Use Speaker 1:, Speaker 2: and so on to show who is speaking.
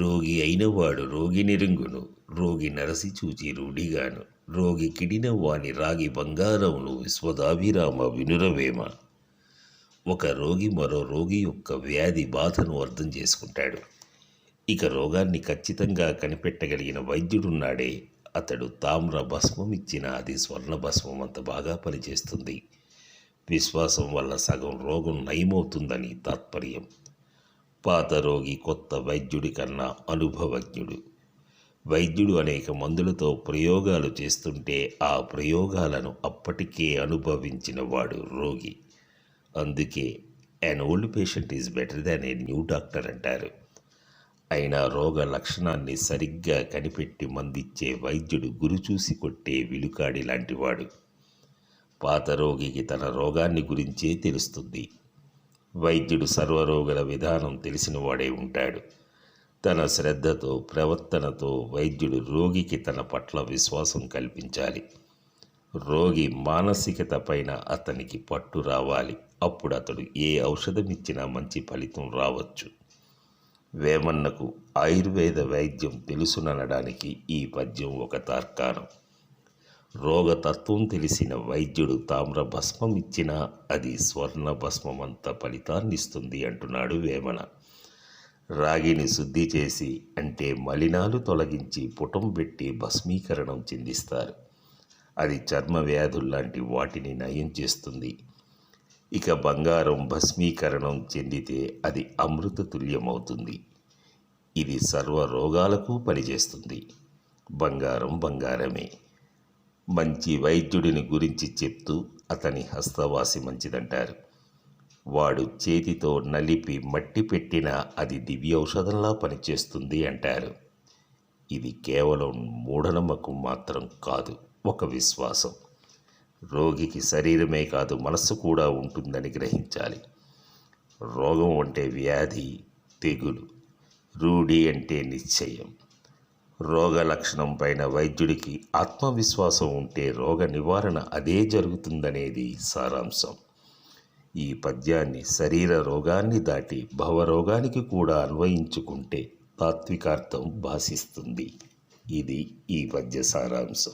Speaker 1: రోగి అయినవాడు రోగి నెరుంగును రోగి నరసి చూచి రూఢిగాను. రోగి కిడిన వాని రాగి బంగారమును విశ్వదాభిరామ వినురవేమ. ఒక రోగి మరో రోగి యొక్క వ్యాధి బాధను అర్థం చేసుకుంటాడు. ఇక రోగాన్ని ఖచ్చితంగా కనిపెట్టగలిగిన వైద్యుడున్నాడే. అతడు తామ్ర భస్మం ఇచ్చిన అది స్వర్ణ భస్మం అంత బాగా పనిచేస్తుంది. విశ్వాసం వల్ల సగం రోగం నయమవుతుందని తాత్పర్యం. పాత రోగి కొత్త వైద్యుడి కన్నా అనుభవజ్ఞుడు. వైద్యుడు అనేక మందులతో ప్రయోగాలు చేస్తుంటే ఆ ప్రయోగాలను అప్పటికే అనుభవించిన వాడు రోగి. అందుకే an old patient is better than a new doctor అంటారు. అయినా రోగ లక్షణాన్ని సరిగ్గా కనిపెట్టి మందిచ్చే వైద్యుడు గురి చూసి కొట్టే విలుకాడి లాంటివాడు. పాత రోగికి తన రోగాన్ని గురించే తెలుస్తుంది. వైద్యుడు సర్వరోగుల విధానం తెలిసినవాడే ఉంటాడు. తన శ్రద్ధతో ప్రవర్తనతో వైద్యుడు రోగికి తన పట్ల విశ్వాసం కల్పించాలి. రోగి మానసికత పైన అతనికి పట్టు రావాలి. అప్పుడు అతడు ఏ ఔషధం ఇచ్చినా మంచి ఫలితం రావచ్చు. వేమన్నకు ఆయుర్వేద వైద్యం తెలుసుననడానికి ఈ పద్యం ఒక తార్కాణం. రోగతత్వం తెలిసిన వైద్యుడు తామ్ర భస్మం ఇచ్చినా అది స్వర్ణ భస్మమంత ఫలితాన్నిస్తుంది అంటున్నాడు వేమన. రాగిని శుద్ధి చేసి అంటే మలినాలు తొలగించి పుటం పెట్టి భస్మీకరణం చెందిస్తారు. అది చర్మ వ్యాధుల్లాంటి వాటిని నయం చేస్తుంది. ఇక బంగారం భస్మీకరణం చెందితే అది అమృత తుల్యమవుతుంది. ఇది సర్వ రోగాలకు పనిచేస్తుంది. బంగారం బంగారమే. మంచి వైద్యుడిని గురించి చెప్తూ అతని హస్తవాసి మంచిదంటారు. వాడు చేతితో నలిపి మట్టి పెట్టినా అది దివ్యౌషధంలా పనిచేస్తుంది అంటారు. ఇది కేవలం మూఢనమ్మకం మాత్రం కాదు ఒక విశ్వాసం. రోగికి శరీరమే కాదు మనస్సు కూడా ఉంటుందని గ్రహించాలి. రోగం అంటే వ్యాధి తెగులు. రూఢి అంటే నిశ్చయం. రోగ లక్షణం పైన వైద్యుడికి ఆత్మవిశ్వాసం ఉంటే రోగ నివారణ అదే జరుగుతుందనేది సారాంశం. ఈ పద్యాన్ని శరీర రోగాన్ని దాటి భవరోగానికి కూడా అన్వయించుకుంటే తాత్వికార్థం భాషిస్తుంది ఇది ఈ పద్య సారాంశం.